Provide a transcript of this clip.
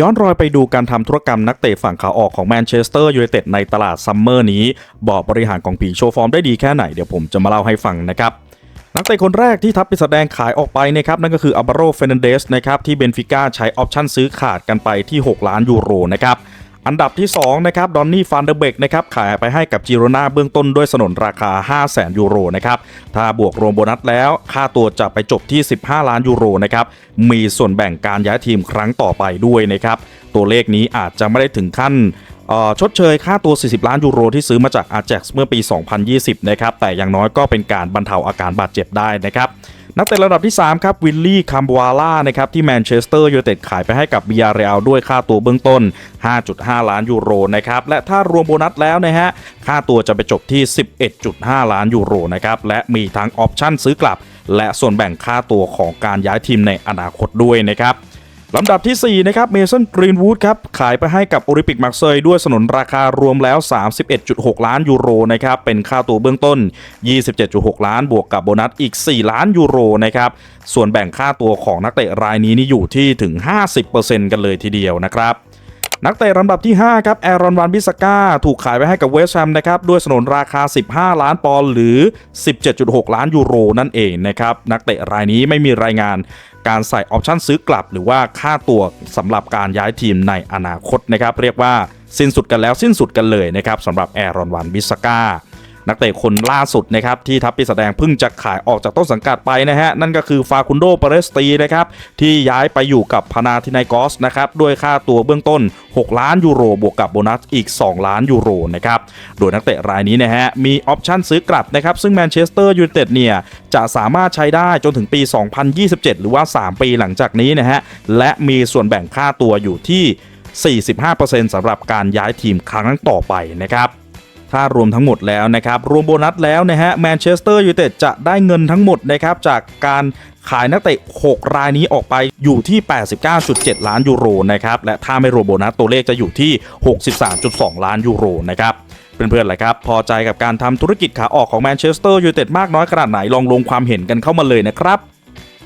ย้อนรอยไปดูการทำธุรกรรมนักเตะฝั่งขาออกของแมนเชสเตอร์ยูไนเต็ดในตลาดซัมเมอร์นี้ บอร์ดบริหารของผีโชว์ฟอร์มได้ดีแค่ไหนเดี๋ยวผมจะมาเล่าให้ฟังนะครับนักเตะคนแรกที่ทับไปแสดงขายออกไปนะครับนั่นก็คืออัลบาโรเฟนันเดสนะครับที่เบนฟิก้าใช้ออปชั่นซื้อขาดกันไปที่ 6 ล้านยูโรนะครับ อันดับที่ 2 นะครับ ดอนนี่ฟานเดอร์เบกนะครับ ขายไปให้กับจิโรนาเบื้องต้นด้วยสนนราคา 5 0 0 0 0 0 ยูโรนะครับ ถ้าบวกรวมโบนัสแล้ว ค่าตัวจะไปจบที่ 15 ล้านยูโรนะครับ มีส่วนแบ่งการย้ายทีมครั้งต่อไปด้วยนะครับ ตัวเลขนี้อาจจะไม่ได้ถึงขั้นชดเชยค่าตัว 40 ล้านยูโรที่ซื้อมาจากอา a x เมื่อปี 2020 นะครับ แต่อย่างน้อยก็เป็นการบรรเทาอาการบาดเจ็บได้นะครับ นักเตะระดับที่ 3 ครับวิลลี่คัมบัวล่านะครับที่แมนเชสเตอร์ยูไนเต็ดขายไปให้กับบียาเรอัลด้วยค่าตัวเบื้องต้น 5.5 ล้านยูโรนะครับและถ้ารวมโบนัสแล้วนะฮะค่าตัวจะไปจบที่ 11.5 ล้านยูโรนะครับและมีทั้งออปชั่นซื้อกลับ และส่วนแบ่งค่าตัวของการย้ายทีมในอนาคตด้วยนะครับ ลำดับที่ 4 นะครับเมสันกรีนวูดครับ ขายไปให้กับโอลิมปิกมาร์เซยด้วยสนนราคารวมแล้ว 31.6 ล้านยูโรนะครับ เป็นค่าตัวเบื้องต้น 27.6 ล้านบวกกับโบนัสอีก 4 ล้านยูโรนะครับ ส่วนแบ่งค่าตัวของนักเตะรายนี้นี่อยู่ที่ถึง 50%กันเลยทีเดียวนะครับนักเตะลำดับที่ 5 ครับ แอรอนวานบิสก้า ถูกขายไปให้กับเวสต์แฮมนะครับ ด้วยสนนราคา 15 ล้านปอนด์หรือ 17.6 ล้านยูโรนั่นเองนะครับ นักเตะรายนี้ไม่มีรายงาน การใส่ออปชั่นซื้อกลับ หรือว่าค่าตัวสำหรับการย้ายทีมในอนาคตนะครับเรียกว่าสิ้นสุดกันแล้วสิ้นสุดกันเลยนะครับสำหรับแอรอนวานบิสก้า นักเตะคนล่าสุดนะครับที่ทัพปีแสดงเพิ่งจะขายออกจากต้นสังกัดไปนะฮะนั่นก็คือฟาคุนโดเปเรสตีนะครับที่ย้ายไปอยู่กับพานาทินายกอสนะครับด้วยค่าตัวเบื้องต้น 6 ล้านยูโรบวกกับโบนัสอีก 2 ล้านยูโรนะครับโดยนักเตะรายนี้นะฮะมีออปชั่นซื้อกลับนะครับซึ่งแมนเชสเตอร์ยูไนเต็ดเนี่ยจะสามารถใช้ได้จนถึงปี 2027 หรือว่า 3 ปีหลังจากนี้นะฮะและมีส่วนแบ่งค่าตัวอยู่ที่ 45%สำหรับการย้ายทีมครั้งต่อไปนะครับ ถ้ารวมทั้งหมดแล้วนะครับ รวมโบนัสแล้วนะฮะแมนเชสเตอร์ยูไนเต็ดจะได้เงินทั้งหมดนะครับจากการขายนักเตะ 6 รายนี้ออกไปอยู่ที่ 89.7 ล้านยูโรนะครับ และถ้าไม่รวมโบนัสตัวเลขจะอยู่ที่ 63.2 ล้านยูโรนะครับเพื่อนๆแหละครับ พอใจกับการทำธุรกิจขาออกของแมนเชสเตอร์ยูไนเต็ดมากน้อยขนาดไหนลองลงความเห็นกันเข้ามาเลยนะครับ